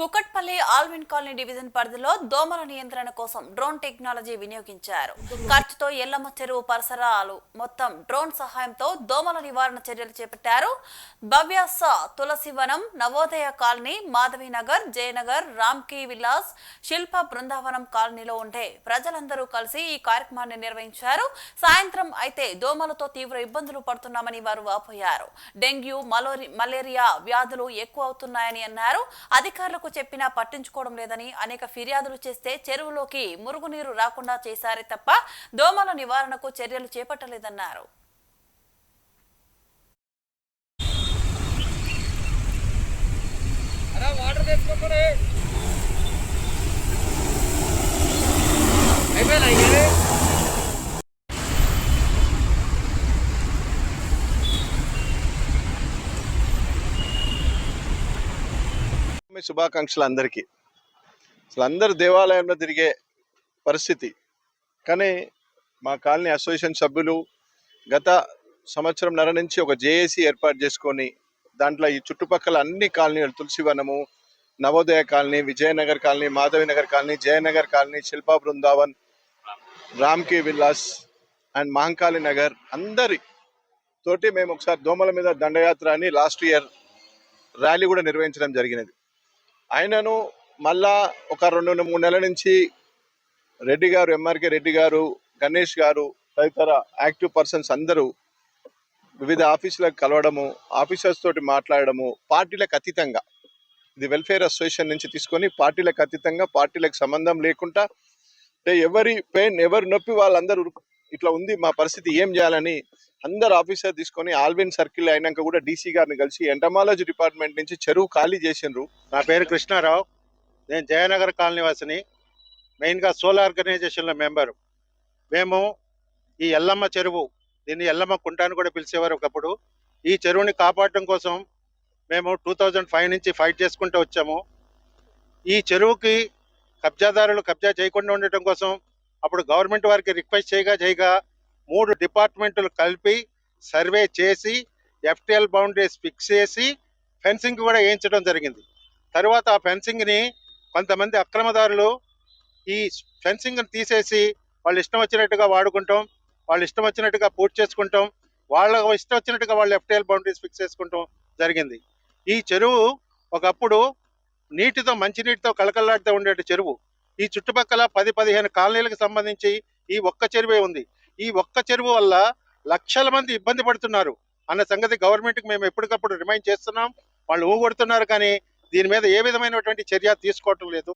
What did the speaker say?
कोकट Kukatpally Allwyn colony division పరిధిలో దోమల నియంత్రణ కోసం డ్రోన్ టెక్నాలజీ వినియోగించారు. ఖర్చుతో ఎల్లమ్మ చెరువు పరిసరాలు మొత్తం డ్రోన్ సహాయంతో దోమల నివారణ చర్యలు చేపట్టారు. భవ్యాస తులసివనం నవోదయ కాలనీ మాధవీనగర్ జయనగర్ రామ్కీ విలాస్ శిల్ప బృందావనం కాలనీలో ఉండే ప్రజలందరూ కలిసి ఈ కార్యక్రమాన్ని నిర్వహించారు. సాయంత్రం అయితే దోమలతో తీవ్ర ఇబ్బందులు పడుతున్నామని వారు వాపోయారు. డెంగ్యూ మలోరి మలేరియా వ్యాధులు ఎక్కువ అవుతున్నాయని అన్నారు. అధికారులకు చెప్పిన పట్టించుకోవడం లేదని అనేక ఫిర్యాదులు చేస్తే చెరువులోకి మురుగునీరు రాకుండా చేశారే తప్ప దోమల నివారణకు చర్యలు చేపట్టలేదన్నారు. మీ శుభాకాంక్షలు అందరికీ. అసలు అందరు దేవాలయంలో తిరిగే పరిస్థితి. కానీ మా కాలనీ అసోసియేషన్ సభ్యులు గత సంవత్సరం నర నుంచి ఒక జేఏసీ ఏర్పాటు చేసుకొని దాంట్లో ఈ చుట్టుపక్కల అన్ని కాలనీలు Tulasivanam Navodaya colony Vijayanagar colony Madhavinagar colony Jayanagar colony Shilpa Brindavan Ramky Vilas and Mahankali Nagar అందరి తోటి మేము ఒకసారి దోమల మీద దండయాత్ర అని లాస్ట్ ఇయర్ ర్యాలీ కూడా నిర్వహించడం జరిగినది. ఆయనను మళ్ళా ఒక రెండు మూడు నెలల నుంచి రెడ్డి గారు ఎంఆర్కే రెడ్డి గారు గణేష్ గారు తదితర యాక్టివ్ పర్సన్స్ అందరూ వివిధ ఆఫీసులకు కలవడము ఆఫీసర్స్ తోటి మాట్లాడడము పార్టీలకు అతీతంగా ఇది వెల్ఫేర్ అసోసియేషన్ నుంచి తీసుకొని పార్టీలకు అతీతంగా పార్టీలకు సంబంధం లేకుండా అంటే ఎవరి పెయిన్ ఎవరి నొప్పి వాళ్ళందరూ ఇట్లా ఉంది మా పరిస్థితి ఏం చేయాలని అందరు ఆఫీసర్ తీసుకొని ఆల్విన్ సర్కిల్ అయినాక కూడా డీసీ గారిని కలిసి ఎంటమాలజీ డిపార్ట్మెంట్ నుంచి చెరువు ఖాళీ చేసిండ్రు. నా పేరు కృష్ణారావు. నేను జయనగర్ కాలనీ వాసిని మెయిన్గా సోలార్ ఆర్గనైజేషన్లో మెంబరు. మేము ఈ ఎల్లమ్మ చెరువు దీన్ని ఎల్లమ్మ కుంట అని కూడా పిలిచేవారు ఒకప్పుడు. ఈ చెరువుని కాపాడటం కోసం మేము టూ థౌజండ్ ఫైవ్ నుంచి ఫైట్ చేసుకుంటూ వచ్చాము. ఈ చెరువుకి కబ్జాదారులు కబ్జా చేయకుండా ఉండటం కోసం అప్పుడు గవర్నమెంట్ వారికి రిక్వెస్ట్ చేయగా చేయగా మూడు డిపార్ట్మెంట్లు కలిపి సర్వే చేసి ఎఫ్టిఎల్ బౌండరీస్ ఫిక్స్ చేసి ఫెన్సింగ్ కూడా వేయించడం జరిగింది. తర్వాత ఆ ఫెన్సింగ్ని కొంతమంది అక్రమదారులు ఈ ఫెన్సింగ్ని తీసేసి వాళ్ళు ఇష్టం వచ్చినట్టుగా వాడుకుంటాం వాళ్ళు ఇష్టం వచ్చినట్టుగా పూర్తి చేసుకుంటాం వాళ్ళ ఇష్టం వచ్చినట్టుగా వాళ్ళు ఎఫ్టిఎల్ బౌండరీస్ ఫిక్స్ చేసుకుంటాం జరిగింది. ఈ చెరువు ఒకప్పుడు నీటితో మంచినీటితో కలకల్లాడితే ఉండేటి చెరువు. ఈ చుట్టుపక్కల పది పదిహేను కాలనీలకు సంబంధించి ఈ ఒక్క చెరువే ఉంది. ఈ ఒక్క చెరువు వల్ల లక్షల మంది ఇబ్బంది పడుతున్నారు. అన్న సంగతి గవర్నమెంట్కి మేము ఎప్పటికప్పుడు రిమైండ్ చేస్తున్నాం. వాళ్ళు ఊగొడుతున్నారు కానీ దీని మీద ఏ విధమైనటువంటి చర్య తీసుకోవటం లేదు.